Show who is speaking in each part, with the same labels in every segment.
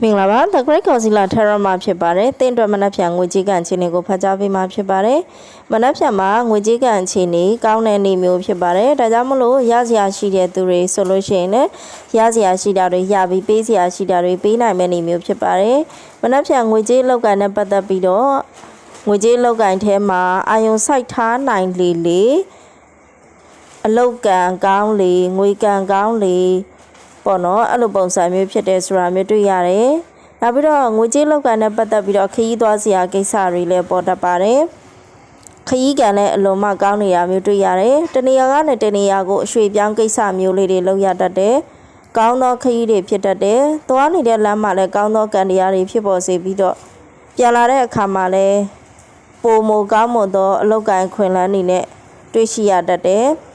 Speaker 1: မင်္ဂလာပါ The Great Concealer Terra မှာဖြစ်ပါတယ်။တင်းအတွက်မနက်ဖြန်ငွေကြေးကန်အခြေအနေကိုဖတ်ကြားပေးမှာဖြစ်ပါတယ်။မနက်ဖြန်မှာငွေကြေးကန်အခြေအနေကောင်းတဲ့နေ့မျိုးဖြစ်ပါတယ်။ဒါကြောင့်မလို့ရစရာရှိတဲ့သူတွေဆိုလို့ရှိရင်လည်းရစရာရှိတာတွေရပြီးပေးစရာရှိတာတွေပေးနိုင်မယ့်နေ့မျိုးဖြစ်ပါတယ်။မနက်ဖြန်ငွေကြေးလောက်ကန်နဲ့ပတ်သက်ပြီးတော့ငွေကြေးလောက်ကန်ထဲမှာအာယုံစိုက်ထားနိုင်လေလေအလောက်ကံကောင်းလေငွေကံကောင်းလေ ပေါ့နော်အဲ့လိုပုံစံမျိုးဖြစ်တယ်ဆိုတာမျိုးတွေ့ရတယ်။နောက်ပြီးတော့ငွေကြေးလောက်ကန်နဲ့ပတ်သက်ပြီးတော့ခရီးသွားစရာကိစ္စတွေလည်းပေါ်တတ်ပါတယ်။ခရီးကန်လည်းအလွန်မှကောင်းနေတာမျိုးတွေ့ရတယ်။တနေရာကနေတနေရာကိုအရွှေ့ပြောင်းကိစ္စမျိုးလေးတွေလုပ်ရတတ်တယ်။ကောင်းသောခရီးတွေဖြစ်တတ်တယ်။သွားနေတဲ့လမ်းမှာလည်းကောင်းသောကံတရားတွေဖြစ်ပေါ်စေပြီးတော့ပြန်လာတဲ့အခါမှာလည်းပုံမကောင်းမွန်သောအလောက်ကန်ခွင်လန်းနေနဲ့တွေ့ရှိရတတ်တယ်။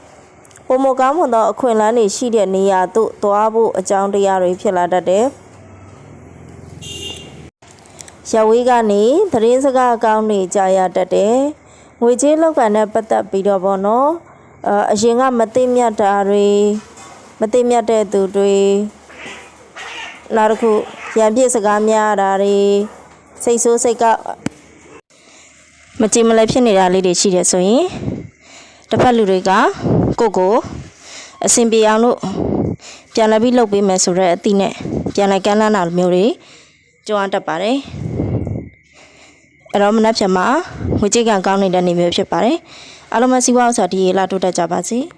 Speaker 1: ပုံမကောင်းမွန်သောအခွင့်အလမ်းတွေရှိတဲ့နေရာသို့သွားဖို့အကြောင်းတရားတွေဖြစ်လာတတ်တယ်။ရဝေးကနေသတင်းစကားအကောင်းတွေကြားရတတ်တယ်။ငွေကြေးလောက်ကန်နဲ့ပတ်သက်ပြီးတော့ဗောနော်အအရင်ကမသိမြတ်တာတွေမသိမြတ်တဲ့သူတွေနောက်တစ်ခုရံပြစ်စကားများတာတွေစိတ်ဆိုးစိတ်ကမကြည်မလဲဖြစ်နေတာလေးတွေရှိတယ်ဆိုရင်တစ်ဖက်လူတွေက ကိုယ့်ကိုအဆင်ပြေအောင်လို့ပြန်လာပြီးလုပ်ပေးမယ်ဆိုတော့အတိနဲ့ပြန်လိုက်ကမ်းလှမ်းတာမျိုးတွေကြုံရတတ်ပါတယ်အဲ့တော့မနှက်ဖြန်မှာငွေကြေးကံကောင်းနေတဲ့နေမျိုးဖြစ်ပါတယ်အားလုံးပဲစီးပွားဥစ္စာဒီရေလာတိုးတက်ကြပါစေ။